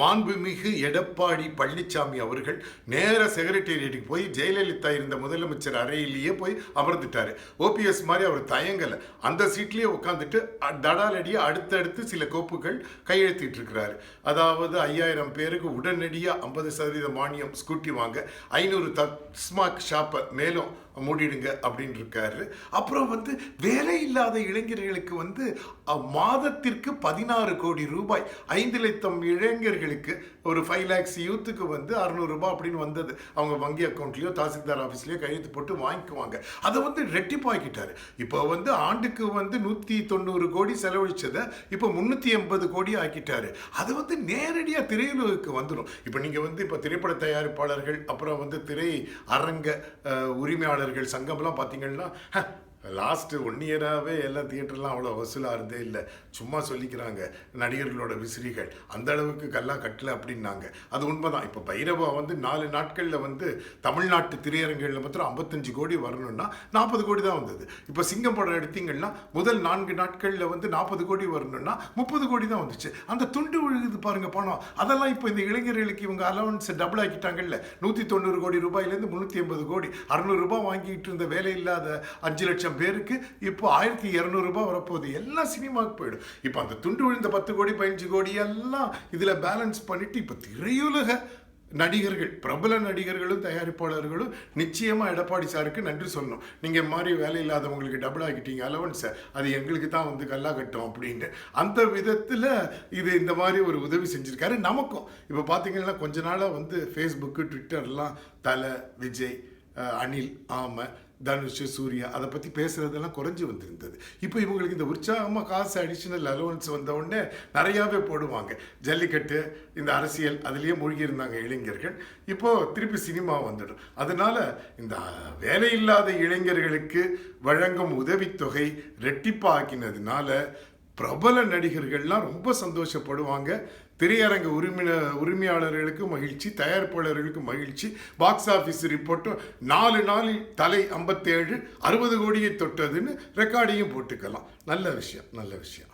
மாண்புமிகு எடப்பாடி பழனிசாமி அவர்கள் நேர செக்ரட்டேரியட்டுக்கு போய் ஜெயலலிதா இருந்த முதலமைச்சர் அறையிலேயே போய் அமர்ந்துட்டார். ஓபிஎஸ் மாதிரி அவர் தயங்கலை. அந்த சீட்லேயே உட்காந்துட்டு தடாலடியாக அடுத்தடுத்து சில கோப்புகள் கையெழுத்திட்டு இருக்கிறாரு. அதாவது ஐயாயிரம் பேருக்கு உடனடியாக ஐம்பது சதவீத மானியம் ஸ்கூட்டி வாங்க ஐநூறு தஸ்மாக் ஷாப்பை மேலும் மூடிடுங்க அப்படின்னு இருக்காரு. அப்புறம் வந்து வேலை இல்லாத இளைஞர்களுக்கு வந்து மாதத்திற்கு பதினாறு கோடி ரூபாய் ஐந்து லட்சம் இளைஞர்கள் இளைஞர்களுக்கு ஒரு ஃபைவ் லேக்ஸ் யூத்துக்கு வந்து அறுநூறு அப்படின்னு வந்தது. அவங்க வங்கி அக்கௌண்ட்லேயோ தாசில்தார் ஆஃபீஸ்லேயோ கையெழுத்து போட்டு வாங்கிக்குவாங்க. அதை வந்து ரெட்டிப்பாக்கிட்டார் இப்போ வந்து ஆண்டுக்கு வந்து நூற்றி தொண்ணூறு கோடி செலவழிச்சதை இப்போ முந்நூற்றி எண்பது கோடி ஆக்கிட்டார். அது வந்து நேரடியாக திரையுலகுக்கு வந்துடும் இப்போ நீங்கள் வந்து இப்போ திரைப்பட தயாரிப்பாளர்கள் அப்புறம் வந்து திரை அரங்க உரிமையாளர்கள் சங்கம்லாம் பார்த்தீங்கன்னா லாஸ்ட்டு ஒன் இயராகவே எல்லாம் தியேட்டர்லாம் அவ்வளோ வசூலாக இருந்தே இல்லை. சும்மா சொல்லிக்கிறாங்க நடிகர்களோட விசிறிகள். அந்த அளவுக்கு கல்லா கட்டல அப்படின்னாங்க. அது உண்மைதான். இப்போ பைரவா வந்து நாலு நாட்களில் வந்து தமிழ்நாட்டு திரையரங்குகளில் மாத்திரம் ஐம்பத்தஞ்சு கோடி வரணும்னா நாற்பது கோடி தான் வந்தது. இப்போ சிங்கம் படம் எடுத்தீங்கன்னா முதல் நான்கு நாட்களில் வந்து நாற்பது கோடி வரணும்னா முப்பது கோடி தான் வந்துச்சு. அந்த துண்டு விழுகுது பாருங்க பணம். அதெல்லாம் இப்போ இந்த இளைஞர்களுக்கு இவங்க அலவன்ஸை டபுள் ஆக்கிட்டாங்கல்ல. நூற்றி தொண்ணூறு கோடி ரூபாயிலேருந்து முந்நூற்றி ஐம்பது கோடி. அறநூறுரூபா வாங்கிட்டு இருந்த வேலை இல்லாத அஞ்சு லட்சம் பேருக்கு இப்போ ஆயிரத்தி இரநூறுபா வரப்போகுது. எல்லாம் சினிமாவுக்கு போயிடும். இப்போ அந்த துண்டு விழுந்த பத்து கோடி பதினஞ்சு கோடி எல்லாம் இதில் பேலன்ஸ் பண்ணிட்டு இப்போ திரையுலக நடிகர்கள் பிரபல நடிகர்களும் தயாரிப்பாளர்களும் நிச்சயமாக எடப்பாடி சாருக்கு நன்றி சொல்லணும். நீங்கள் மாதிரி வேலை இல்லாதவங்களுக்கு டபுள் ஆகிட்டீங்க அலவன்ஸை அது எங்களுக்கு தான் வந்து கல்லா கட்டும் அப்படின்ட்டு. அந்த விதத்தில் இது இந்த மாதிரி ஒரு உதவி செஞ்சுருக்காரு நமக்கும். இப்போ பார்த்தீங்கன்னா கொஞ்ச நாளாக வந்து ஃபேஸ்புக்கு ட்விட்டர்லாம் தலை விஜய் அணில் அனில் ஆமை தனுஷ் சூர்யா அதை பற்றி பேசுகிறதெல்லாம் குறைஞ்சி வந்திருந்தது. இப்போ இவங்களுக்கு இந்த உற்சாகமாக காசு அடிஷனல் அலவன்ஸ் வந்தவுடனே நிறையாவே போடுவாங்க. ஜல்லிக்கட்டு இந்த அரசியல் அதுலேயே மூழ்கி இருந்தாங்க இளைஞர்கள். இப்போது திருப்பி சினிமா வந்துடும். அதனால் இந்த வேலையில்லாத இளைஞர்களுக்கு வழங்கும் உதவித்தொகை ரெட்டிப்பாக்கினதுனால பிரபல நடிகர்கள்லாம் ரொம்ப சந்தோஷப்படுவாங்க. திரையரங்க உரிமைய உரிமையாளர்களுக்கு மகிழ்ச்சி தயாரிப்பாளர்களுக்கு மகிழ்ச்சி பாக்ஸ் ஆஃபீஸ் ரிப்போர்ட்டும் நாலு நாளில் தலை ஐம்பத்தேழு அறுபது கோடியை தொட்டதுன்னு ரெக்கார்டையும் போட்டுக்கலாம். நல்ல விஷயம் நல்ல விஷயம்.